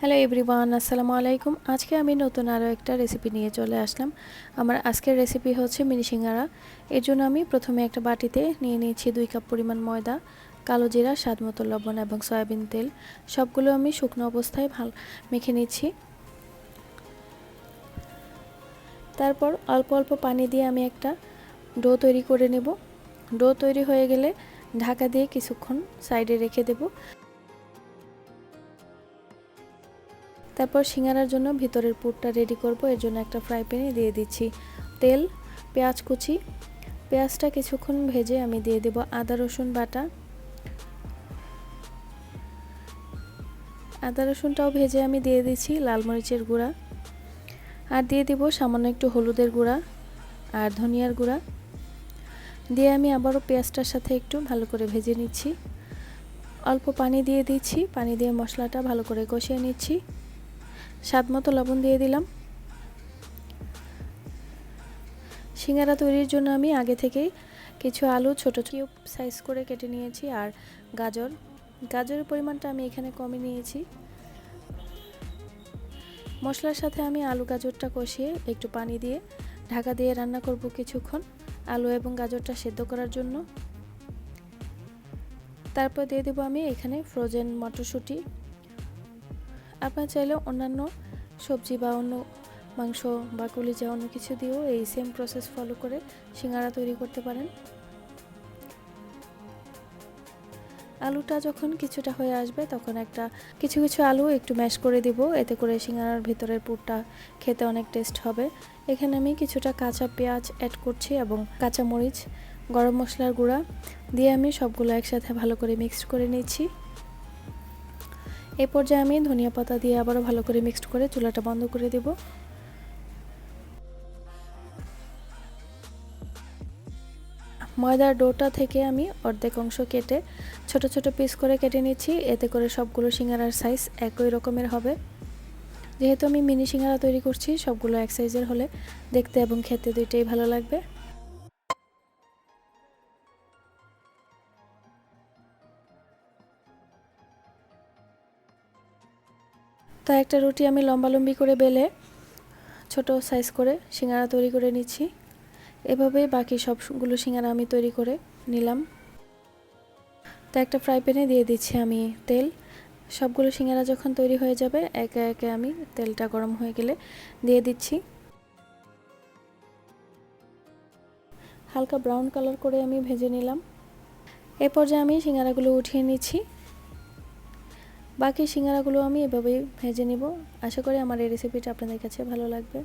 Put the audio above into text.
Hello everyone আসসালামু আলাইকুম আজকে আমি নতুন আরও একটা রেসিপি নিয়ে চলে আসলাম। আমার আজকের রেসিপি হচ্ছে মিনি সিঙ্গারা। এর জন্য আমি প্রথমে একটা বাটিতে নিয়ে নিয়েছি দুই কাপ পরিমাণ ময়দা, কালো জিরা, স্বাদ মতো লবণ এবং সয়াবিন তেল। সবগুলো আমি শুকনো অবস্থায় ভালো মেখে নিচ্ছি। তারপর অল্প অল্প পানি দিয়ে আমি একটা ডো তৈরি করে নেব। ডো তৈরি হয়ে গেলে ঢাকা দিয়ে কিছুক্ষণ সাইডে রেখে দেবো। তারপর সিঙ্গারার জন্য ভিতরের পুরটা রেডি করব। এর জন্য একটা ফ্রাই প্যানে দিয়ে দিচ্ছি। তেল, পেঁয়াজ কুচি, পেঁয়াজটা কিছুক্ষণ ভেজে আমি দিয়ে দেব আদা, রসুন, বাটা। আদা, রসুনটাও ভেজে আমি দিয়ে দিচ্ছি লাল মরিচের গুঁড়া। আর দিয়ে দেব সামান্য একটু হলুদের গুঁড়া আর ধনিয়ার গুঁড়া। দিয়ে আমি আবারও পেঁয়াজটার সাথে একটু ভালো করে ভেজে নিচ্ছি। অল্প পানি দিয়ে দিচ্ছি। পানি দিয়ে মশলাটা ভালো করে কষিয়ে নিচ্ছি। স্বাদ মতো লবণ দিয়ে দিলাম। সিঙ্গারা তৈরির জন্য আমি আগে থেকেই কিছু আলু ছোটো কিউব সাইজ করে কেটে নিয়েছি আর গাজর। গাজরের পরিমাণটা আমি এখানে কমে নিয়েছি। মশলার সাথে আমি আলু গাজরটা কষিয়ে একটু পানি দিয়ে ঢাকা দিয়ে রান্না করব কিছুক্ষণ আলু এবং গাজরটা সেদ্ধ করার জন্য। তারপর দিয়ে দেবো আমি এখানে ফ্রোজেন মটরশুঁটি। আপনার চাইলে অন্যান্য সবজি বা অন্য মাংস বা কলিজা অন্য কিছু দিয়েও এই সেম প্রসেস ফলো করে সিঙ্গারা তৈরি করতে পারেন। আলুটা যখন কিছুটা হয়ে আসবে তখন একটা কিছু কিছু আলু একটু ম্যাশ করে দিব, এতে করে সিঙ্গারার ভিতরের পুরটা খেতে অনেক টেস্ট হবে। এখানে আমি কিছুটা কাঁচা পেঁয়াজ অ্যাড করছি এবং কাঁচা মরিচ, গরম মশলার গুঁড়া দিয়ে আমি সবগুলো একসাথে ভালো করে মিক্সড করে নিচ্ছি। এই পর্যায়ে আমি ধনিয়া পাতা দিয়ে আবারও ভালো করে মিক্সড করে চুলাটা বন্ধ করে দেব। ময়দার ডোটা থেকে আমি অর্ধেক অংশ কেটে ছোট ছোট পিস করে কেটে নিচ্ছি। এতে করে সবগুলো সিঙ্গারার সাইজ একই রকমের হবে। যেহেতু আমি মিনি সিঙ্গারা তৈরি করছি, সবগুলো এক সাইজের হলে দেখতে এবং খেতে দুইটাই ভালো লাগবে। তো একটা রুটি আমি লম্বালম্বি করে বেলে, ছোট সাইজ করে সিঙ্গারা তৈরি করে নিচ্ছি। এভাবেই বাকি সবগুলো সিঙ্গারা আমি তৈরি করে নিলাম। তো একটা ফ্রাই প্যানে দিয়ে দিচ্ছি আমি তেল। সবগুলো সিঙ্গারা যখন তৈরি হয়ে যাবে, একে একে আমি তেলটা গরম হয়ে গেলে দিয়ে দিচ্ছি। হালকা ব্রাউন কালার করে আমি ভেজে নিলাম। এ পর্যায়ে আমি সিঙ্গারাগুলো উঠিয়ে নিচ্ছি। বাকি সিঙ্গারাগুলো আমি এভাবেই ভেজে নিব। আশা করি আমার এই রেসিপিটা আপনাদের কাছে ভালো লাগবে।